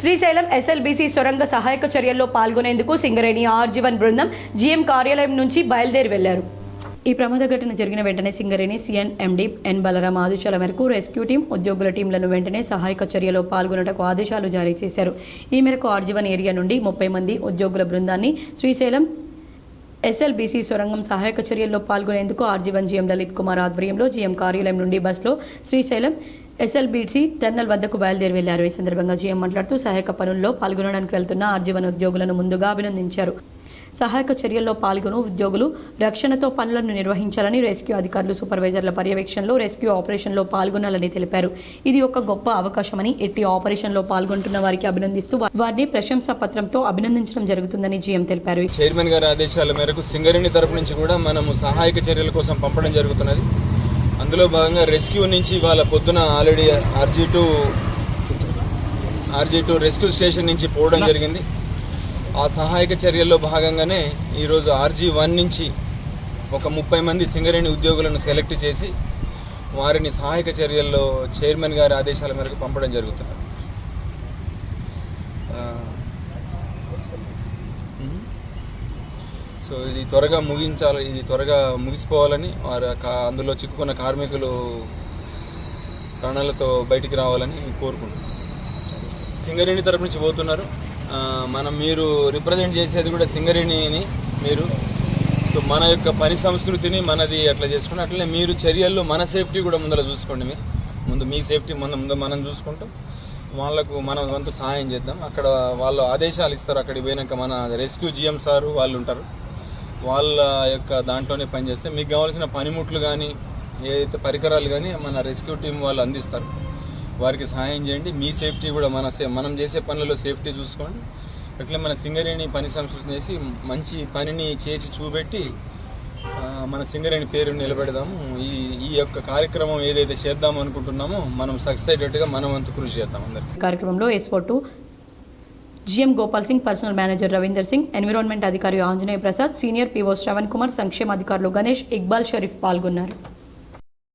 Srisailam SLBC సొరంగ సహాయక చర్యల్లో పాల్గొనేందుకు సింగరేణి ఆర్జీవన్ బృందం జీఎం కార్యాలయం నుంచి బయలుదేరి వెళ్ళారు. ఈ ప్రమాద ఘటన జరిగిన వెంటనే Singareni CN MD N Balaram ఆదేశాల మేరకు రెస్క్యూ టీం ఉద్యోగుల టీంలను వెంటనే సహాయక చర్యలో పాల్గొనటకు ఆదేశాలు జారీ చేశారు. ఈ మేరకు ఆర్జీవన్ ఏరియా నుండి ముప్పై మంది ఉద్యోగుల బృందాన్ని శ్రీశైలం ఎస్ఎల్బీసీ సొరంగం సహాయక చర్యల్లో పాల్గొనేందుకు ఆర్జీవన్ జీఎం లలిత్ కుమార్ ఆధ్వర్యంలో జీఎం కార్యాలయం నుండి బస్సులో శ్రీశైలం ఎస్ఎల్బీసీ టెర్నల్ వద్దకు బయలుదేరి వెళ్ళారు. ఈ సందర్భంగా జీఎం మాట్లాడుతూ సహాయక పనుల్లో పాల్గొనడానికి వెళ్తున్న ఆర్జీవన్ ఉద్యోగులను ముందుగా అభినందించారు. సహాయక చర్యల్లో పాల్గొను ఉద్యోగులు రక్షణతో పనులను నిర్వహించాలని రెస్క్యూ అధికారులు సూపర్వైజర్ల పర్యవేక్షణలో రెస్క్యూ ఆపరేషన్లో పాల్గొనాలని తెలిపారు. ఇది ఒక గొప్ప అవకాశమని ఎట్టి ఆపరేషన్లో పాల్గొంటున్న వారికి అభినందిస్తూ వారిని ప్రశంసా పత్రంతో అభినందించడం జరుగుతుందని జీఎం తెలిపారు. చైర్మన్ గారి ఆదేశాల మేరకు సింగరేణి తరపు నుంచి కూడా మనము సహాయక చర్యల కోసం పంపడం జరుగుతున్నది. అందులో భాగంగా రెస్క్యూ నుంచి వాళ్ళ పొద్దున already RG two RG two rescue station నుంచి పోవడం జరిగింది. ఆ సహాయక చర్యల్లో భాగంగానే ఈరోజు ఆర్జీ వన్ నుంచి ఒక ముప్పై మంది సింగరేణి ఉద్యోగులను సెలెక్ట్ చేసి వారిని సహాయక చర్యల్లో చైర్మన్ గారి ఆదేశాల మేరకు పంపడం జరుగుతుంది. సో ఇది త్వరగా ముగించాలి ఇది త్వరగా ముగిసిపోవాలని వారు అందులో చిక్కుకున్న కార్మికులు ప్రాణాలతో బయటికి రావాలని కోరుకుంటున్నాను సింగరేణి తరపు నుంచి పోతున్నారు. మనం మీరు రిప్రజెంట్ చేసేది కూడా సింగరేణిని మీరు. సో మన యొక్క పని సంస్కృతిని మనది అట్లా చేసుకుని అట్లనే మీరు చర్యల్లో మన సేఫ్టీ కూడా ముందర చూసుకోండి మీరు. ముందు మీ సేఫ్టీ ముందు ముందు మనం చూసుకుంటూ. వాళ్ళకు మనం వంతు సహాయం చేద్దాం. అక్కడ వాళ్ళు ఆదేశాలు ఇస్తారు. అక్కడికి పోయినాక మన రెస్క్యూ జిఎం సారు వాళ్ళు ఉంటారు. వాళ్ళ యొక్క దాంట్లోనే పనిచేస్తే మీకు కావాల్సిన పనిముట్లు కానీ ఏదైతే పరికరాలు కానీ మన రెస్క్యూ టీం వాళ్ళు అందిస్తారు. వారికి సహాయం చేయండి. మీ సేఫ్టీ కూడా మన మనం చేసే పనులలో సేఫ్టీ చూసుకోండి. అట్లా మన సింగరేణి పని సంస్కృతి చేసి మంచి పనిని చేసి చూపెట్టి మన సింగరేణి పేరు నిలబెడదాము. ఈ ఈ యొక్క కార్యక్రమం ఏదైతే చేద్దాం అనుకుంటున్నామో మనం సక్సెస్ అయ్యేటట్టుగా మనం అంత కృషి చేద్దాం అందరికీ. కార్యక్రమంలో ఎస్పోటు GM Gopal Singh personnel manager Ravinder Singh environment అధికారి ఆంజనేయ ప్రసాద్ సీనియర్ పీఓ శ్రవణ్ కుమార్ సంక్షేమ అధికారులు గణేష్ ఇక్బాల్ షరీఫ్ పాల్గొన్నారు.